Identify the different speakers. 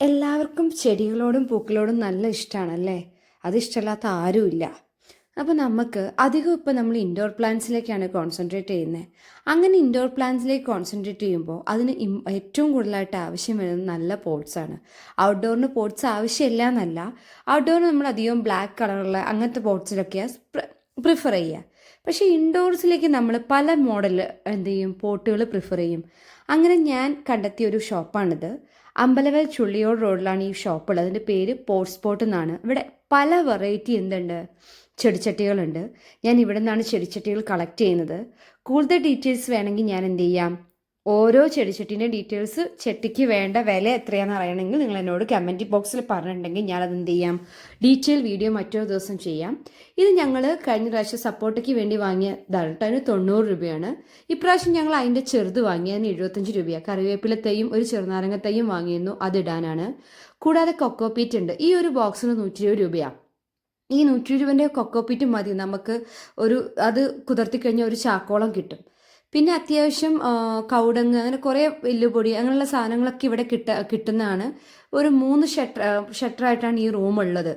Speaker 1: എല്ലാവർക്കും ചെടികളോടും പൂക്കളോടും നല്ല ഇഷ്ടമാണല്ലേ അത് ഇഷ്ടമല്ലാത്ത ആരുമില്ല അപ്പോൾ നമുക്ക് അധികം ഇപ്പോൾ നമ്മൾ ഇൻഡോർ പ്ലാന്റ്സിലേക്കാണ് കോൺസെൻട്രേറ്റ് ചെയ്യുന്നത് അങ്ങനെ ഇൻഡോർ പ്ലാന്റ്സിലേക്ക് കോൺസെൻട്രേറ്റ് ചെയ്യുമ്പോൾ അതിന് ഏറ്റവും കൂടുതലായിട്ട് ആവശ്യം വരുന്നത് നല്ല പോട്ട്സാണ് ഔട്ട്ഡോറിന് പോട്ട്സ് ആവശ്യമില്ല എന്നല്ല. ഔട്ട്ഡോറിന് നമ്മൾ അധികം ബ്ലാക്ക് കളറുള്ള അങ്ങനത്തെ പോട്ട്സിലൊക്കെയാണ് പ്രിഫർ ചെയ്യുക പക്ഷേ ഇൻഡോർസിലേക്ക് നമ്മൾ പല മോഡൽ എന്ത് ചെയ്യും? പോട്ടുകൾ പ്രിഫർ ചെയ്യും. അങ്ങനെ ഞാൻ കണ്ടെത്തിയ ഒരു ഷോപ്പാണിത് അമ്പലവയൽ ചുള്ളിയോട് റോഡിലാണ് ഈ ഷോപ്പ് ഉള്ളത് അതിന്റെ പേര് പോട്ട് സ്പോട്ട് എന്നാണ്. ഇവിടെ പല വെറൈറ്റി എന്തുണ്ട്? ചെടിച്ചട്ടികളുണ്ട്. ഞാൻ ഇവിടെ നിന്നാണ് ചെടിച്ചട്ടികൾ കളക്ട് ചെയ്യുന്നത്. കൂടുതൽ ഡീറ്റെയിൽസ് വേണമെങ്കിൽ ഞാൻ എന്ത് ചെയ്യാം? ഓരോ ചെടിച്ചട്ടിന്റെ ഡീറ്റെയിൽസ് ചെട്ടിക്ക് വേണ്ട വില എത്രയാണെന്ന് അറിയണമെങ്കിൽ നിങ്ങൾ എന്നോട് കമന്റ് ബോക്സിൽ പറഞ്ഞിട്ടുണ്ടെങ്കിൽ ഞാനത് എന്ത് ചെയ്യാം? ഡീറ്റെയിൽ വീഡിയോ മറ്റൊരു ദിവസം ചെയ്യാം. ഇത് ഞങ്ങൾ കഴിഞ്ഞ പ്രാവശ്യം സപ്പോർട്ടയ്ക്ക് വേണ്ടി വാങ്ങിയതാണ് കേട്ടോ തൊണ്ണൂറ് രൂപയാണ്. ഇപ്രാവശ്യം ഞങ്ങൾ അതിന്റെ ചെറുത് വാങ്ങി അതിന് എഴുപത്തഞ്ച് രൂപയാണ് കറിവേപ്പില തൈയും ഒരു ചെറുനാരങ്ങ തൈയും വാങ്ങിയിരുന്നു അതിടാനാണ് കൂടാതെ കൊക്കോപീറ്റ് ഉണ്ട്. ഈ ഒരു ബോക്സിന് നൂറ്റി ഇരുപത് രൂപയാണ് ഈ നൂറ്റി ഇരുപതിന്റെ കൊക്കോപീറ്റ് മതി നമുക്ക് ഒരു അത് കുതിർത്തി കഴിഞ്ഞാൽ ഒരു ചാക്കോളം കിട്ടും. പിന്നെ അത്യാവശ്യം കൗടങ്ങ് അങ്ങനെ കുറേ വെല്ലുപൊടി അങ്ങനെയുള്ള സാധനങ്ങളൊക്കെ ഇവിടെ കിട്ട കിട്ടുന്നതാണ്. ഒരു മൂന്ന് ഷട്ടർ ഷട്ടറായിട്ടാണ് ഈ റൂം ഉള്ളത്